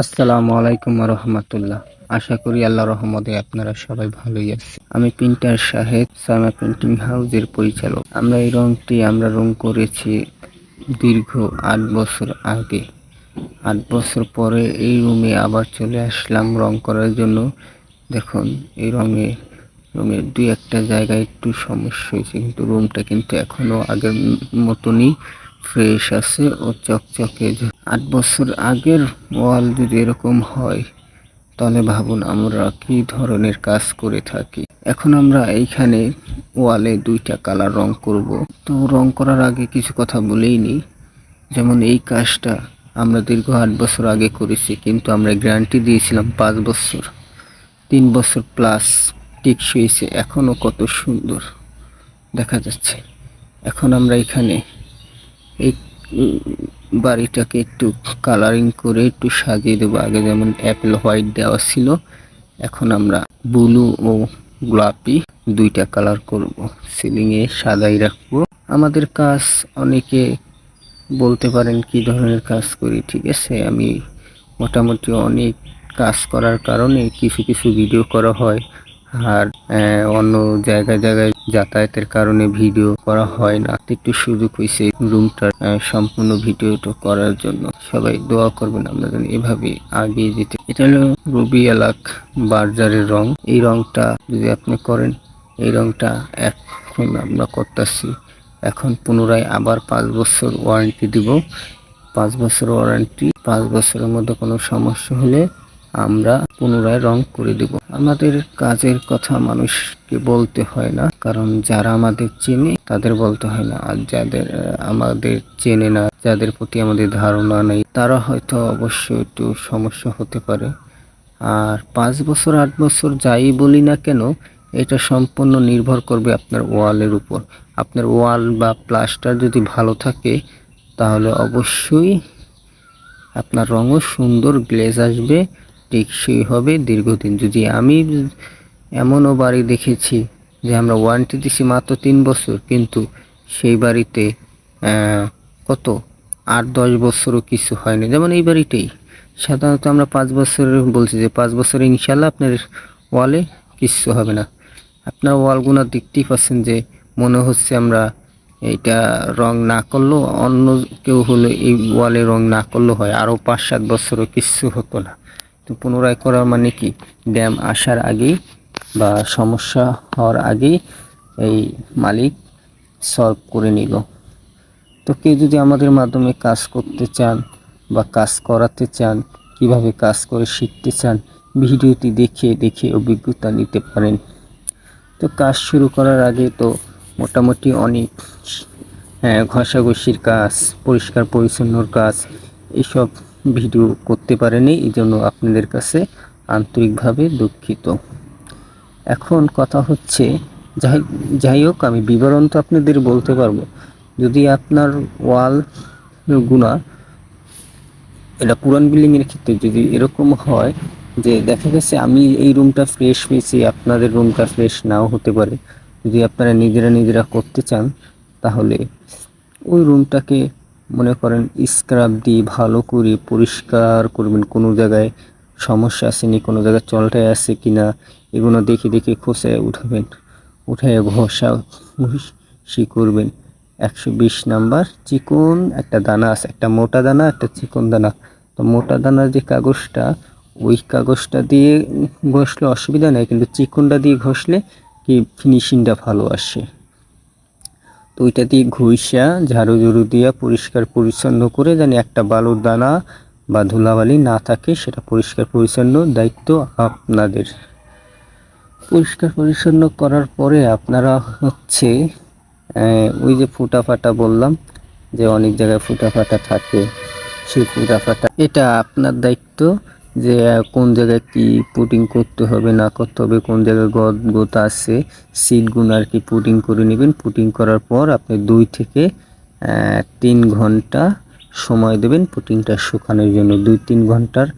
আসসালামু আলাইকুম রহমতুল্লাহ। আশা করি আল্লাহ রহমতে আপনারা সবাই ভালোই আছেন। আমি প্রিন্টার সাহেব সামা প্রিন্টিং হাউসের পরিচালক। আমরা এই রংটি, আমরা রং করেছি দীর্ঘ আট বছর আগে। আট বছর পরে এই রুমে আবার চলে আসলাম রং করার জন্য। দেখুন, এই রঙে রুমের দুই একটা জায়গায় একটু সমস্যা হয়েছে, কিন্তু রুমটা কিন্তু এখনও আগের মতনই ফ্রেশ আছে ও চকচকে আট বছর আগের ওয়াল যদি এরকম হয়, তাহলে ভাবুন আমরা কি ধরনের কাজ করে থাকি। এখন আমরা এইখানে ওয়ালে দুইটা কালার রং করব। তো রং করার আগে কিছু কথা বলেই নি যেমন এই কাজটা আমরা দীর্ঘ আট বছর আগে করেছি, কিন্তু আমরা গ্যারান্টি দিয়েছিলাম পাঁচ বছর। তিন বছর প্লাস টিকসইছে এখনও কত সুন্দর দেখা যাচ্ছে। এখন আমরা এখানে এই বাড়িটাকে একটু কালারিং করে একটু সাজিয়ে দেবো। আগে যেমন অ্যাপেল হোয়াইট দেওয়া ছিল, এখন আমরা ব্লু ও গোলাপি দুইটা কালার করব। সিলিংয়ে সাদাই রাখব। আমাদের কাজ, অনেকে বলতে পারেন কি ধরনের কাজ করি, ঠিক আছে? আমি মোটামুটি অনেক কাজ করার কারণে কিছু কিছু ভিডিও করা হয়। আর অন্য জায়গায় জায়গায় যাতায়াতের কারণে ভিডিও করা হয় না। একটু সুযোগ হয়েছে রুমটার সম্পূর্ণ ভিডিওটা করার জন্য। সবাই দোয়া করবেন আমরা যেন এভাবে আগিয়ে যেতে। এটা হলো রবি এলাক বার্জারের রং। এই রংটা যদি আপনি করেন, এই রংটা এখন আমরা করতেছি। এখন পুনরায় আবার পাঁচ বছর ওয়ারেন্টি দিব। পাঁচ বছর ওয়ারেন্টি পাঁচ বছরের মধ্যে কোনো সমস্যা হলে আমরা পুনরায় রং করে দেব। আমাদের কাজের কথা মানুষকে বলতে হয় না, কারণ যারা আমাদের চেনে তাদের বলতে হয় না। আর যাদের আমাদের চেনে না, যাদের প্রতি আমাদের ধারণা নেই, তারা হয়তো অবশ্যই একটু সমস্যা হতে পারে। আর পাঁচ বছর, আট বছর যাই বলি না কেন, এটা সম্পূর্ণ নির্ভর করবে আপনার ওয়ালের উপর। আপনার ওয়াল বা প্লাস্টার যদি ভালো থাকে, তাহলে অবশ্যই আপনার রঙও সুন্দর, গ্লেজ আসবে। টেকসই হবে দীর্ঘদিন। যদি আমি এমনও বাড়ি দেখেছি যে আমরা ওয়ারেন্টি দিছি মাত্র তিন বছর, কিন্তু সেই বাড়িতে কত? আট, দশ বছরও কিছু হয়নি। যেমন এই বাড়িটাই সাধারণত আমরা পাঁচ বছরের বলছি যে পাঁচ বছরে ইনশাল্লাহ আপনার ওয়ালে কিচ্ছু হবে না। আপনার ওয়ালগুলো দেখতেই পাচ্ছেন যে মনে হচ্ছে আমরা এটা রং না করলেও অন্য কেউ হলে এই ওয়ালে রং না করলেও হয়। আরও পাঁচ, সাত বছরও কিচ্ছু হতো না। পুনরায় করা মানে কি? ড্যাম আসার আগেই বা সমস্যা হওয়ার আগেই এই মালিক সলভ করে নিল। তো কেউ যদি আমাদের মাধ্যমে কাজ করতে চান বা কাজ করাতে চান, কীভাবে কাজ করে শিখতে চান, ভিডিওটি দেখে দেখে অভিজ্ঞতা নিতে পারেন। তো কাজ শুরু করার আগে তো মোটামুটি অনেক হ্যাঁ ঘষাঘষির কাজ পরিষ্কার পরিচ্ছন্নর কাজ এইসব ভিডিও করতে পারেনি এই জন্য আপনাদের কাছে আন্তরিকভাবে দুঃখিত। এখন কথা হচ্ছে, যাই যাই হোক, আমি বিবরণ তো আপনাদের বলতে পারব। যদি আপনার ওয়াল গুণা, এটা পুরান বিল্ডিংয়ের ক্ষেত্রে যদি এরকম হয় যে দেখা গেছে আমি এই রুমটা ফ্রেশ পেয়েছি, আপনাদের রুমটা ফ্রেশ নাও হতে পারে। যদি আপনারা নিজেরা নিজেরা করতে চান, তাহলে ওই রুমটাকে মনে করেন স্ক্রাব দিয়ে ভালো করে পরিষ্কার করবেন। কোনো জায়গায় সমস্যা আসেনি কোনো জায়গায় চলটায় আছে কিনা? এগুলো দেখে দেখে খোসায় উঠাবেন। উঠায় ঘষা ঘষি করবেন। একশো বিশ নাম্বার চিকন একটা দানা আছে। একটা মোটা দানা, একটা চিকন দানা। তো মোটা দানার যে কাগজটা, ওই কাগজটা দিয়ে ঘষলে অসুবিধা নেই, কিন্তু চিকনটা দিয়ে ঘষলে কি ফিনিশিংটা ভালো আসে। তো ওইটা দিয়ে ঘষা ঝাড়ু ঝুড়ু দিয়া পরিষ্কার পরিচ্ছন্ন করে জানি একটা বালুর দানা বা ধুলাবালি না থাকে, সেটা পরিষ্কার পরিচ্ছন্ন দায়িত্ব আপনাদের। পরিষ্কার পরিচ্ছন্ন করার পরে আপনারা হচ্ছে ওই যে ফুটা ফাটা বললাম, যে অনেক জায়গায় ফুটা ফাটা থাকে, সেই ফুটা ফাটা এটা আপনার দায়িত্ব। যে, কোন জায়গায় কি পুটিং করতে হবে, না করতে হবে, কোন জায়গায় গদ গোতা আছে, সিটগুলো আর কি পুটিং করে নেবেন। পুটিং করার পর আপনি দুই থেকে তিন ঘণ্টা সময় দেবেন পুটিংটা শুকানোর জন্য। দুই তিন ঘণ্টার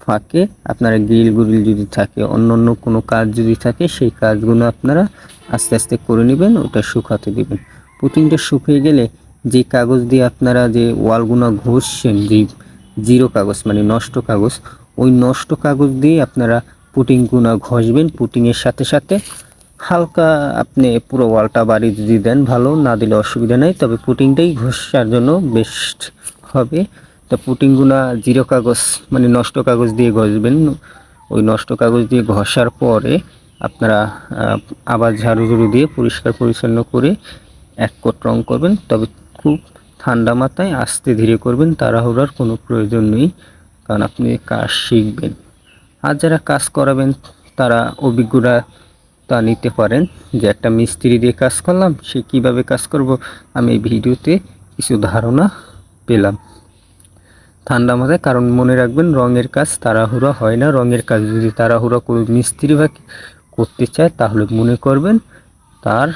ফাঁকে আপনারা গ্রিল গুরিল যদি থাকে অন্য অন্য কোনো কাজ যদি থাকে, সেই কাজগুলো আপনারা আস্তে আস্তে করে নেবেন, ওটা শুকাতে দেবেন। পুটিংটা শুকিয়ে গেলে যে কাগজ দিয়ে আপনারা যে ওয়ালগুলো ঘষছেন, যে জিরো কাগজ মানে নষ্ট কাগজ ওই নষ্ট কাগজ দিয়ে আপনারা পুটিংগুনা ঘষবেন, পুটিংয়ের সাথে সাথে হালকা আপনি পুরো ওয়ালটা বাড়ি যদি দেন ভালো, না দিলে অসুবিধা নেই, তবে পুটিংটাই ঘষার জন্য বেস্ট হবে। তো পুটিংগুনা জিরো কাগজ মানে নষ্ট কাগজ দিয়ে ঘষবেন। ওই নষ্ট কাগজ দিয়ে ঘষার পরে আপনারা আবার ঝাড়ু ঝুড়ু দিয়ে পরিষ্কার পরিচ্ছন্ন করে এক কোট রং করবেন। তবে খুব ঠান্ডা মাথায় আস্তে ধীরে করবেন, তাড়াহুড়ার কোনো প্রয়োজন নেই। কারণ আপনি কাজ শিখবেন। আর যারা কাজ করাবেন, তারা অভিজ্ঞরা তা নিতে পারেন যে একটা মিস্ত্রি দিয়ে কাজ করলাম, সে কীভাবে কাজ করব, আমি এই ভিডিওতে কিছু ধারণা পেলাম। ঠান্ডা মাথায় কারণ মনে রাখবেন, রঙের কাজ তাড়াহুড়া হয় না। রঙের কাজ যদি তাড়াহুড়া করে মিস্ত্রি বা করতে চায়, তাহলে মনে করবেন তার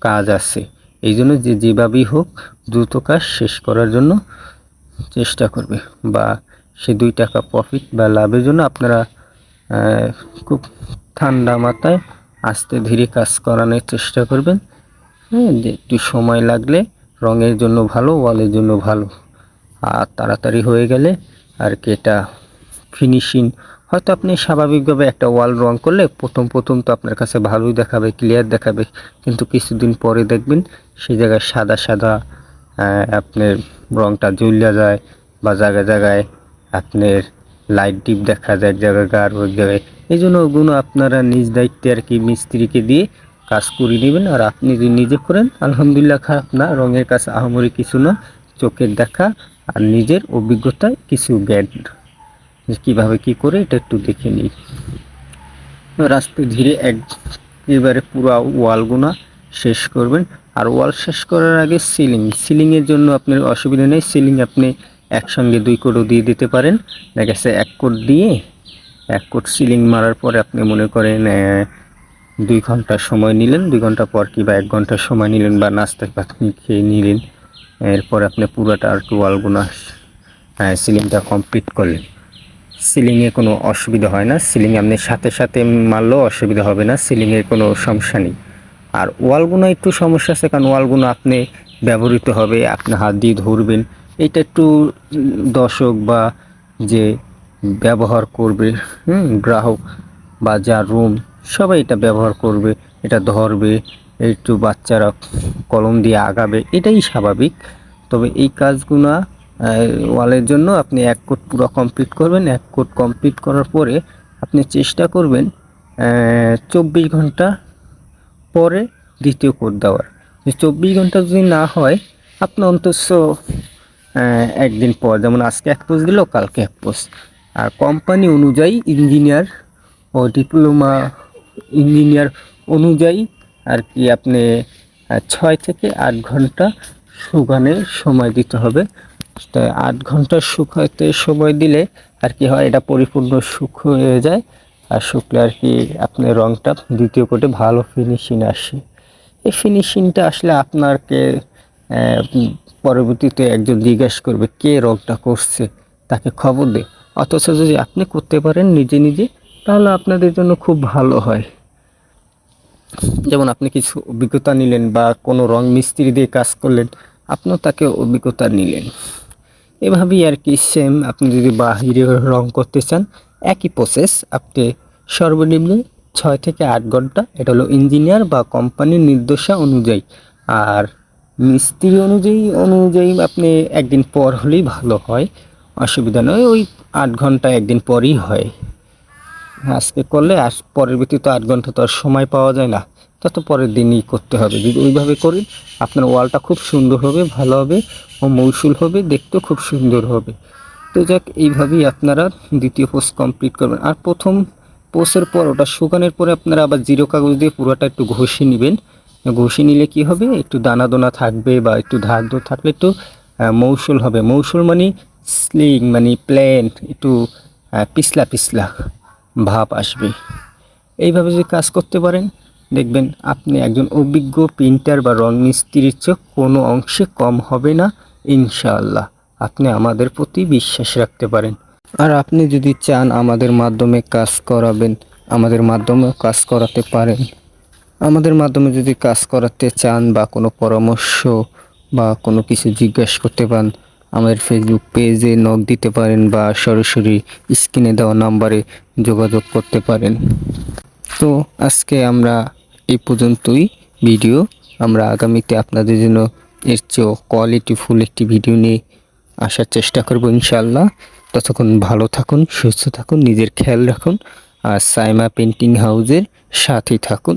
কাজ আছে। এই জন্য যে যেভাবেই হোক, দ্রুত কাজ শেষ করার জন্য চেষ্টা করবে বা সে দুই টাকা প্রফিট বা লাভের জন্য আপনারা খুব ঠান্ডা মাথায় আস্তে ধীরে কাজ করানোর চেষ্টা করবেন। হ্যাঁ একটু সময় লাগলে রঙের জন্য ভালো, ওয়ালের জন্য ভালো। আর তাড়াতাড়ি হয়ে গেলে আর কি এটা ফিনিশিং হয়তো আপনি স্বাভাবিকভাবে একটা ওয়াল রং করলে প্রথম প্রথম তো আপনার কাছে ভালোই দেখাবে ক্লিয়ার দেখাবে। কিন্তু কিছুদিন পরে দেখবেন সেই জায়গায় সাদা সাদা আপনার রংটা জ্বলিয়া যায় বা জায়গায় জায়গায় আপনার লাইট ডিপ দেখা যায়, এক জায়গায় আর এক জায়গায়। এই জন্য ওগুলো আপনারা নিজ দায়িত্বে আর কি মিস্ত্রিকে দিয়ে কাজ করিয়ে নেবেন। আর আপনি যদি নিজে করেন, আলহামদুলিল্লাহ খা আপনার রঙের কাজ আহামরি কিছু না, চোখের দেখা আর নিজের অভিজ্ঞতায় কিছু জ্ঞান। যে কীভাবে কী করে, এটা একটু দেখে নিই। রাস্তে ধীরে একেবারে পুরো ওয়ালগুনা শেষ করবেন। আর ওয়াল শেষ করার আগে সিলিং সিলিংয়ের জন্য আপনার অসুবিধা নেই। সিলিং আপনি একসঙ্গে দুই কোটও দিয়ে দিতে পারেন। দেখা গেছে এক কোট দিয়ে এক কোট সিলিং মারার পরে আপনি মনে করেন দুই ঘণ্টা সময় নিলেন। দুই ঘণ্টা পর কি বা এক ঘণ্টা সময় নিলেন বা নাস্তা পানি খেয়ে নিলেন। এরপর আপনি পুরোটা আর কি ওয়ালগুনা সিলিংটা কমপ্লিট করলেন। সিলিংয়ে কোনো অসুবিধা হয় না। সিলিং আপনি সাথে সাথে মারলেও অসুবিধা হবে না। সিলিংয়ের কোনো সমস্যা নেই। আর ওয়ালগুলো একটু সমস্যা আছে, কারণ ওয়ালগুলো আপনি ব্যবহৃত হবে। আপনি হাত দিয়ে ধরবেন। এটা একটু দর্শক বা যে ব্যবহার করবে, হুম, গ্রাহক বা যা রুম সবাই এটা ব্যবহার করবে, এটা ধরবে, একটু বাচ্চারা কলম দিয়ে আগাবে, এটাই স্বাভাবিক। তবে এই কাজগুলো ওয়ালের জন্য আপনি এক কোট পুরো কমপ্লিট করবেন, এক কোট কমপ্লিট করার পরে আপনি চেষ্টা করবেন চব্বিশ ঘণ্টা পরে দ্বিতীয় কোট দেওয়ার। চব্বিশ ঘণ্টা যদি না হয়, আপনি অন্তত একদিন পর যেমন আজকে এক পোস্ট দিল কালকে এক পোস্ট আর কোম্পানি অনুযায়ী ইঞ্জিনিয়ার ও ডিপ্লোমা ইঞ্জিনিয়ার অনুযায়ী আর কি আপনি ছয় থেকে আট ঘণ্টা শুকানোর সময় দিতে হবে। তা আট ঘণ্টা শুকাতে সময় দিলে আর কি হয় এটা পরিপূর্ণ সুখ হয়ে যায়। আর শুকলে আর কি আপনার রংটা দ্বিতীয় কোটে ভালো ফিনিশিং আসে। এই ফিনিশিংটা আসলে উম, পরবর্তীতে একজন জিজ্ঞাসা করবে, কে রংটা করছে? তাকে খবর দে। অথচ যদি আপনি করতে পারেন নিজে নিজে, তাহলে আপনাদের জন্য খুব ভালো হয়। যেমন আপনি কিছু অভিজ্ঞতা নিলেন বা কোনো রং মিস্ত্রি দিয়ে কাজ করলেন, আপনিও তাকে অভিজ্ঞতা নিলেন। এভাবেই আর কি সেম আপনি যদি বাহিরে রং করতে চান, একই প্রসেস আপনি সর্বনিম্ন ছয় থেকে আট ঘণ্টা, এটা হলো ইঞ্জিনিয়ার বা কোম্পানির নির্দেশা অনুযায়ী। আর মিস্ত্রি অনুযায়ী অনুযায়ী আপনি একদিন পর হলেই ভালো হয়। অসুবিধা নয়, ওই আট ঘণ্টা একদিন পরই হয়। আজকে করলে আর পরের ব্যতীত আট ঘণ্টা তো আর সময় পাওয়া যায় না। তত পরের দিনই করতে হবে। যদি ওইভাবে করেন, আপনার ওয়ালটা খুব সুন্দর হবে, ভালো হবে ও মৌসুল হবে, দেখতেও খুব সুন্দর হবে। তো যাক, এইভাবেই আপনারা দ্বিতীয় পোস্ট কমপ্লিট করবেন। আর প্রথম পোস্টের পর ওটা শুকানোর পরে আপনারা আবার জিরো কাগজ দিয়ে পুরোটা একটু ঘষে নেবেন। ঘষে নিলে কি হবে? একটু দানা দানা থাকবে বা একটু ধার ধর থাকলে একটু মৌসুল হবে। মৌসুল মানে স্লিং মানে প্লেন একটু পিছলা পিছলা ভাব আসবে। এইভাবে যদি কাজ করতে পারেন, দেখবেন আপনি একজন অভিজ্ঞ প্রিন্টার বা রং মিস্ত্রির চেয়ে কোনো অংশে কম হবে না, ইনশাআল্লাহ। আপনি আমাদের প্রতি বিশ্বাস রাখতে পারেন। আর আপনি যদি চান আমাদের মাধ্যমে কাজ করাবেন, আমাদের মাধ্যমে কাজ করাতে পারেন। আমাদের মাধ্যমে যদি কাজ করাতে চান বা কোনো পরামর্শ বা কোনো কিছু জিজ্ঞেস করতে পান আমাদের ফেসবুক পেজে নক দিতে পারেন বা সরাসরি স্ক্রিনে দেওয়া নাম্বারে যোগাযোগ করতে পারেন। তো আজকে আমরা এই পর্যন্তই ভিডিও আমরা আগামীতে আপনাদের জন্য এর চেয়েও কোয়ালিটিফুল একটি ভিডিও নিয়ে আসার চেষ্টা করব ইনশাল্লাহ ততক্ষণ ভালো থাকুন, সুস্থ থাকুন, নিজের খেয়াল রাখুন আর সাইমা পেন্টিং হাউজের সাথেই থাকুন।